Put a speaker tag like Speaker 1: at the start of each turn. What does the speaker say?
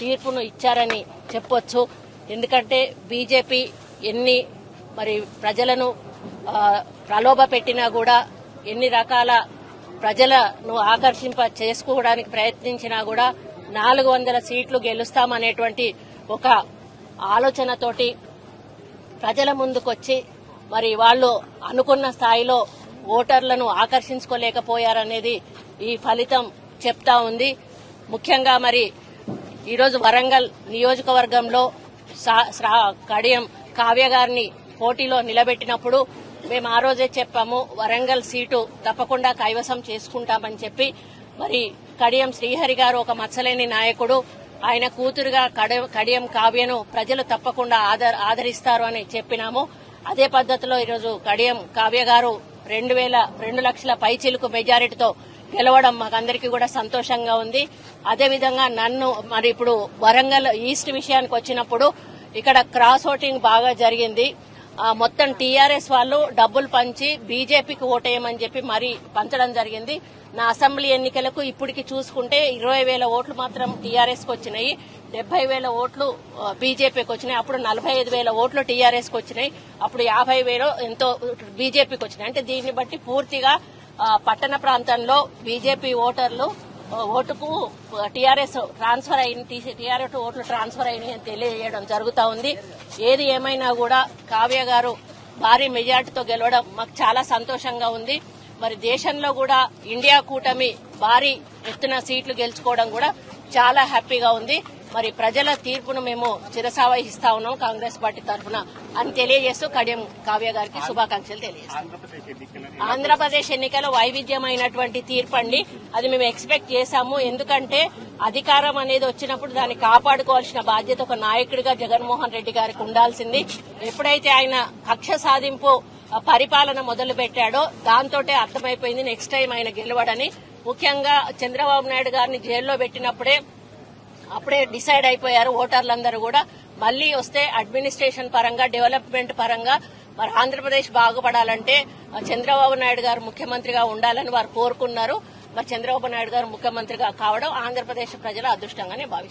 Speaker 1: తీర్పును ఇచ్చారని చెప్పొచ్చు. ఎందుకంటే బీజేపీ ఎన్ని మరి ప్రజలను ప్రలోభ పెట్టినా కూడా ఎన్ని రకాల ప్రజలను ఆకర్షింప చేసుకోవడానికి ప్రయత్నించినా కూడా నాలుగు వందల సీట్లు గెలుస్తామనేటువంటి ఒక ఆలోచనతోటి ప్రజల ముందుకొచ్చి మరి వాళ్ళు అనుకున్న స్థాయిలో ఓటర్లను ఆకర్షించుకోలేకపోయారనేది ఈ ఫలితం చెప్తా ఉంది. ముఖ్యంగా మరి ఈరోజు వరంగల్ నియోజకవర్గంలో కడియం కావ్య గారిని పోటీలో నిలబెట్టినప్పుడు మేము ఆ రోజే చెప్పాము వరంగల్ సీటు తప్పకుండా కైవసం చేసుకుంటామని చెప్పి. మరి కడియం శ్రీహరి గారు ఒక మచ్చలేని నాయకుడు. ఆయన కూతురుగా కడ- కడియం కావ్యను ప్రజలు తప్పకుండా ఆదరిస్తారు అని చెప్పినాము. అదే పద్ధతిలో ఈరోజు కడియం కావ్య గారు రెండు వేల రెండు లక్షల పైచిలుకు మెజారిటీతో గెలవడం మాకందరికీ కూడా సంతోషంగా ఉంది. అదేవిధంగా నన్ను మరి ఇప్పుడు వరంగల్ ఈస్ట్ విషయానికి వచ్చినప్పుడు ఇక్కడ క్రాస్ ఓటింగ్ బాగా జరిగింది. మొత్తం టీఆర్ఎస్ వాళ్ళు డబ్బులు పంచి బీజేపీకి ఓటేయమని చెప్పి మరీ పంచడం జరిగింది. నా అసెంబ్లీ ఎన్నికలకు ఇప్పటికి చూసుకుంటే ఇరవై వేల ఓట్లు మాత్రం టీఆర్ఎస్కు వచ్చినాయి. డెబ్బై వేల ఓట్లు బీజేపీకి వచ్చినాయి. అప్పుడు నలభై ఐదు వేల ఓట్లు టీఆర్ఎస్కు వచ్చినాయి. అప్పుడు యాభై వేలు ఎంతో బీజేపీకి వచ్చినాయి. అంటే దీన్ని బట్టి పూర్తిగా పట్టణ ప్రాంతంలో బీజేపీ ఓటర్లు ఓటుకు టీఆర్ఎస్ ట్రాన్స్ఫర్ అయింది టీఆర్ఎస్ ఓట్లు ట్రాన్స్ఫర్ అయినాయి అని తెలియజేయడం జరుగుతూ ఉంది. ఏది ఏమైనా కూడా కావ్య గారు భారీ మెజార్టీతో గెలవడం మాకు చాలా సంతోషంగా ఉంది. మరి దేశంలో కూడా ఇండియా కూటమి భారీ ఎత్తున సీట్లు గెలుచుకోవడం కూడా చాలా హ్యాపీగా ఉంది. మరి ప్రజల తీర్పును మేము చిరసావహిస్తా ఉన్నాం కాంగ్రెస్ పార్టీ తరఫున అని తెలియజేస్తూ కడియం కావ్య గారికి శుభాకాంక్షలు తెలియజేస్తాం.
Speaker 2: ఆంధ్రప్రదేశ్
Speaker 1: ఎన్నికల వైవిధ్యమైనటువంటి తీర్పు అండి అది మేము ఎక్స్పెక్ట్ చేశాము. ఎందుకంటే అధికారం అనేది వచ్చినప్పుడు దాన్ని కాపాడుకోవాల్సిన బాధ్యత ఒక నాయకుడిగా జగన్మోహన్ రెడ్డి గారికి ఉండాల్సింది. ఎప్పుడైతే ఆయన కక్ష సాధింపు పరిపాలన మొదలు పెట్టాడో దాంతోటే అర్థమైపోయింది. నెక్స్ట్ టైం ఆయన గెలవడని. ముఖ్యంగా చంద్రబాబు నాయుడు గారిని జైల్లో పెట్టినప్పుడే అప్పుడే డిసైడ్ అయిపోయారు ఓటర్లందరూ కూడా. మళ్ళీ వస్తే అడ్మినిస్ట్రేషన్ పరంగా డెవలప్మెంట్ పరంగా మరి ఆంధ్రప్రదేశ్ బాగుపడాలంటే చంద్రబాబు నాయుడు గారు ముఖ్యమంత్రిగా ఉండాలని వారు కోరుకున్నారు. మరి చంద్రబాబు నాయుడు గారు ముఖ్యమంత్రిగా కావడం ఆంధ్రప్రదేశ్ ప్రజల అదృష్టంగానే భావిస్తారు.